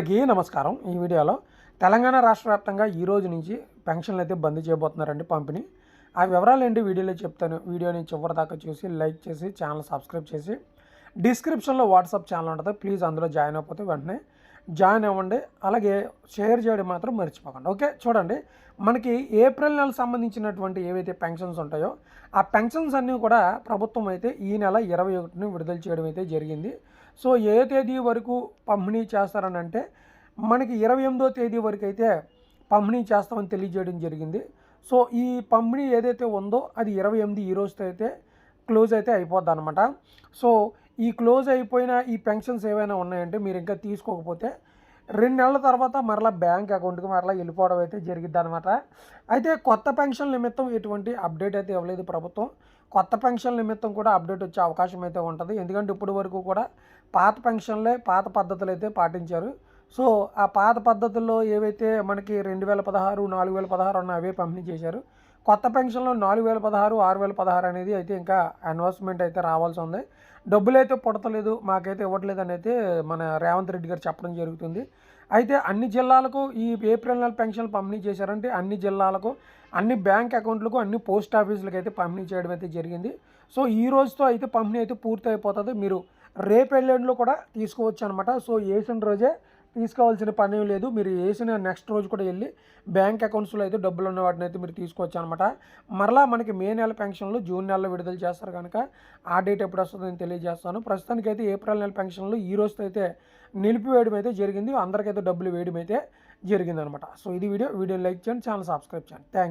అందరికీ నమస్కారం. ఈ వీడియోలో తెలంగాణ రాష్ట్ర వ్యాప్తంగా ఈ రోజు నుంచి పెన్షన్లు అయితే బంద్ చేయబోతున్నారండి పంపిణీ. ఆ వివరాలు ఏంటి వీడియోలో చెప్తాను. వీడియోని చివరి దాకా చూసి లైక్ చేసి ఛానల్ సబ్స్క్రైబ్ చేసి డిస్క్రిప్షన్లో వాట్సాప్ ఛానల్ ఉంటుంది. ప్లీజ్ అందులో జాయిన్ అయిపోతే వెంటనే జాయిన్ అవ్వండి. అలాగే షేర్ చేయడం మాత్రం మర్చిపోకండి. ఓకే చూడండి. మనకి ఏప్రిల్ నెల సంబంధించినటువంటి ఏవైతే పెన్షన్స్ ఉంటాయో ఆ పెన్షన్స్ అన్నీ కూడా ప్రభుత్వం అయితే ఈ నెల ఇరవై ఒకటిని విడుదల చేయడం అయితే జరిగింది. సో ఏ తేదీ వరకు పంపిణీ చేస్తారని అంటే మనకి ఇరవై ఎనిమిదో తేదీ వరకు అయితే పంపిణీ చేస్తామని తెలియజేయడం జరిగింది. సో ఈ పంపిణీ ఏదైతే ఉందో అది ఇరవై ఎనిమిది ఈ రోజుతో అయితే క్లోజ్ అయితే అయిపోద్ది అనమాట సో ఈ క్లోజ్ అయిపోయిన ఈ పెన్షన్స్ ఏవైనా ఉన్నాయంటే మీరు ఇంకా తీసుకోకపోతే రెండు నెలల తర్వాత మరలా బ్యాంక్ అకౌంట్కి మరలా వెళ్ళిపోవడం అయితే జరిగిద్ది అనమాట అయితే కొత్త పెన్షన్ నిమిత్తం ఎటువంటి అప్డేట్ అయితే ఇవ్వలేదు ప్రభుత్వం. కొత్త పెన్షన్ నిమిత్తం కూడా అప్డేట్ వచ్చే అవకాశం అయితే ఉంటుంది. ఎందుకంటే ఇప్పటి వరకు కూడా పాత పెన్షన్లే పాత పద్ధతులు అయితే పాటించారు. సో ఆ పాత పద్ధతుల్లో ఏవైతే మనకి రెండు వేల పదహారు నాలుగు వేల పదహారు ఉన్న అవే పంపిణీ చేశారు. కొత్త పెన్షన్లో నాలుగు వేల పదహారు ఆరు వేల పదహారు అనేది అయితే ఇంకా అనౌన్స్మెంట్ అయితే రావాల్సి ఉంది. డబ్బులు అయితే పుడతలేదు మాకైతే ఇవ్వట్లేదు అని అయితే మన రేవంత్ రెడ్డి గారు చెప్పడం జరుగుతుంది. అయితే అన్ని జిల్లాలకు ఈ ఏప్రిల్ నెల పెన్షన్లు పంపిణీ చేశారంటే అన్ని జిల్లాలకు అన్ని బ్యాంక్ అకౌంట్లకు అన్ని పోస్ట్ ఆఫీసులకు అయితే పంపిణీ చేయడం అయితే జరిగింది. సో ఈ రోజుతో అయితే పంపిణీ అయితే పూర్తి అయిపోతుంది మీరు రేపు ఎల్లుండిలో కూడా తీసుకోవచ్చు అనమాట సో వేసిన రోజే తీసుకోవాల్సిన పని లేదు. మీరు వేసిన నెక్స్ట్ రోజు కూడా వెళ్ళి బ్యాంక్ అకౌంట్స్లో అయితే డబ్బులు ఉన్న వాటిని అయితే మీరు తీసుకోవచ్చు అనమాట మరలా మనకి మే నెల పెన్షన్లు జూన్ నెలలో విడుదల చేస్తారు కనుక ఆ డేట్ ఎప్పుడు వస్తుందో నేను తెలియజేస్తాను. ప్రస్తుతానికి అయితే ఏప్రిల్ నెల పెన్షన్లు ఈ రోజుతో అయితే నిలిపివేయడం అయితే జరిగింది. అందరికైతే డబ్బులు వేయడం అయితే జరిగిందనమాట సో ఇది వీడియో. వీడియో లైక్ చేయండి ఛానల్ సబ్స్క్రైబ్ చేయండి. Thank you